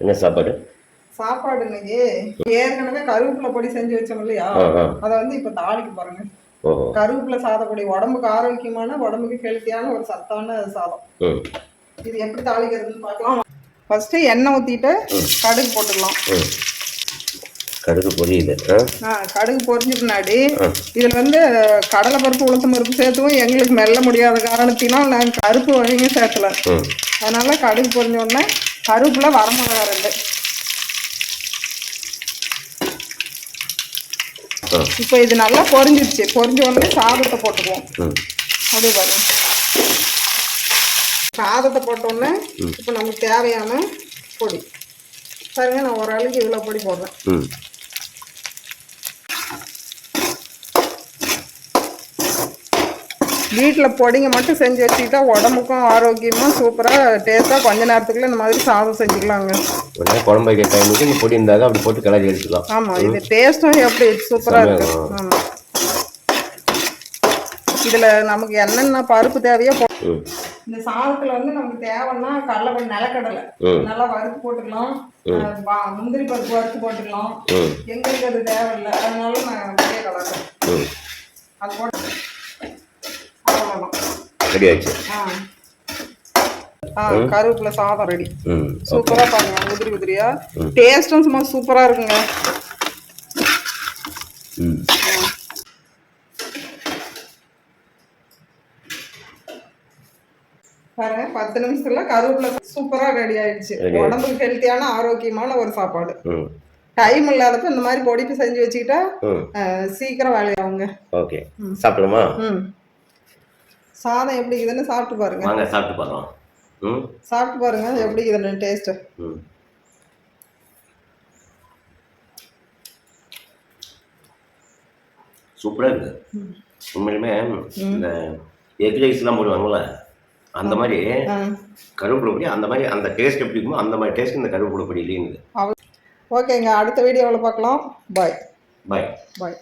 என்ன சாப்பாடு? சாப்பாடு இன்னைக்கு. ஏற்கனவே கருவேப்பிலை பொடி செஞ்சு வச்சோம் இல்லையா? அதை வந்து இப்ப தாளிக்க பாருங்க கருவேப்பிலை சாதப்பொடி உடம்புக்கு ஆரோக்கியமான உடம்புக்கு ஹெல்த்தியான ஒரு சத்தான சாதம். இது எப்படி தாளிக்கிறதுன்னு பார்க்கலாம். ஃபர்ஸ்ட் எண்ணெய் ஊத்திட்டு கடுகு போட்டுக்கலாம். கடுகு பொரியுது கடுகு பொரிஞ்ச பின்னாடி. இதில் வந்து கடலை பருப்பு உளுத்தம் பருப்பு சேர்த்துவும் எங்களுக்கு மெல்ல முடியாத காரணத்தினால் நாங்கள் கருப்பு வகையும் சேர்த்தல ம். அதனால கடுகு பொரிஞ்ச உடனே கருவேப்பிலை வரமிளகா ரெண்டு. இப்போ இது நல்லா பொரிஞ்சிருச்சு. பொரிஞ்ச உடனே சாதத்தை போட்டுக்குவோம். அப்படியே பாருங்க சாதத்தை போட்ட உடனே இப்போ நமக்கு தேவையான பொடி. பாருங்க நான் ஒரு ஆளுக்கு இவ்வளோ பொடி போடுறேன். வீட்டில் பொடிங்க மட்டும் செஞ்சு வச்சுக்கிட்டா உடம்புக்கும் ஆரோக்கியமாக சூப்பராக டேஸ்ட்டாக கொஞ்ச நேரத்துக்குள்ள இந்த மாதிரி சாதம் செஞ்சுக்கலாங்க. உடனே குழம்பு வைக்கிற டைமுக்கு இந்த பொடி இருந்தால் அப்படி போட்டு கிளறி எடுத்துக்கலாம். ஆமாம் இது டேஸ்ட்டும் எப்படி சூப்பராக இருக்கு. ஆமாம் இதில் நமக்கு என்னென்ன பருப்பு தேவையோ போ இந்த சாதத்தில் வந்து நமக்கு தேவைன்னா கடலை நிலக்கடலை. நல்லா வறுத்து போட்டுக்கலாம். முந்திரி பருப்பு வறுத்து போட்டுக்கலாம். எங்களுக்கு அது தேவையில்லை. அதனால நான் கலர்றேன் ம். அது போட்டு ரெடி ஆயிடுச்சு. கருவேப்பிலை சாதம் ரெடி சூப்பரா பாருங்க உதிரி உதிரியா. டேஸ்டும் சும்மா சூப்பரா இருக்குங்க. பாருங்க பத்து நிமிஷத்துல கருவேப்பிலை சூப்பரா ரெடி ஆயிடுச்சு. உடம்புக்கு ஹெல்த்தியான ஆரோக்கியமான ஒரு சாப்பாடு. டைம் இல்லாதப்ப இந்த மாதிரி பொடிப்பு செஞ்சு வச்சுக்கிட்டா சீக்கிரம் வேலையாகுங்க. ஓகே சாப்பிடலாமா? ம். சாதம் எப்படி இருக்குதுன்னு சாப்பிட்டு பாருங்க. வாங்க சாப்பிட்டு பார்க்கலாம். ம்? சாப்பிட்டு பாருங்க எப்படி இருக்குதுன்னு டேஸ்ட் ம். சூப்பராக இருக்குது உண்மையிலுமே இந்த எக் ரைஸ்லாம் போடுவாங்கள்ல அந்த மாதிரி கருவேப்பிலை பொடி அந்த மாதிரி அந்த டேஸ்ட் எப்படி இருக்குமோ அந்த மாதிரி டேஸ்ட் இந்த கருவேப்பிலை பொடியிலேயே இருக்குது ஓகேங்க அடுத்த வீடியோவில் பார்க்கலாம். பாய் பாய் பாய்